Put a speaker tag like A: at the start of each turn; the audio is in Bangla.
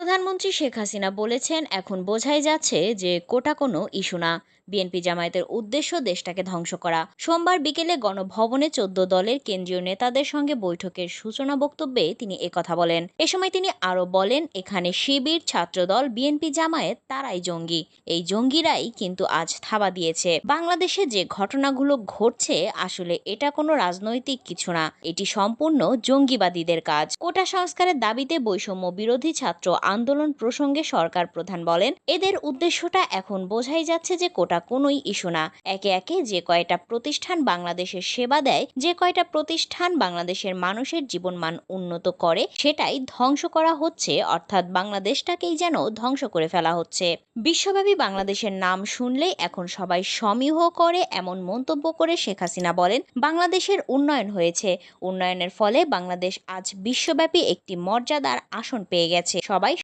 A: প্রধানমন্ত্রী শেখ হাসিনা বলেছেন এখন বোঝাই যাচ্ছে যে কোটা কোনো ইস্যু না। বিএনপি জামায়াতের উদ্দেশ্য দেশটাকে ধ্বংস করা। সোমবার বিকেলে গণভবনে চোদ্দ দলের কেন্দ্রীয় নেতাদের সঙ্গে বৈঠকের সূচনা বক্তব্যে তিনি একথা বলেন। এ সময় তিনি আরও বলেন, এখানে শিবির, ছাত্রদল, বিএনপি জামায়াত, তারাই জঙ্গি। এই জঙ্গিরাই কিন্তু আজ থাবা দিয়েছে। বাংলাদেশে যে ঘটনাগুলো ঘটছে, আসলে এটা কোনো রাজনৈতিক কিছু না। এটি সম্পূর্ণ জঙ্গিবাদীদের কাজ। কোটা সংস্কারের দাবিতে বৈষম্য বিরোধী ছাত্র আন্দোলন প্রসঙ্গে সরকার প্রধান বলেন, এদের উদ্দেশ্যটা এখন বোঝাই যাচ্ছে যে কোটা কোনোই ইস্যু না। একে একে যে কয়টা প্রতিষ্ঠান বাংলাদেশের সেবা দেয়, যে কয়টা প্রতিষ্ঠান বাংলাদেশের মানুষের জীবনমান উন্নত করে, সেটাই ধ্বংস করা হচ্ছে, অর্থাৎ বাংলাদেশটাকেই যেন ধ্বংস করে ফেলা হচ্ছে। বিশ্বব্যাপী বাংলাদেশের নাম শুনলে এখন সবাই সমীহ করে, এমন মন্তব্য করে শেখ হাসিনা বলেন, বাংলাদেশের উন্নয়ন হয়েছে। উন্নয়নের ফলে বাংলাদেশ আজ বিশ্বব্যাপী একটি মর্যাদার আসন পেয়ে গেছে। সবাই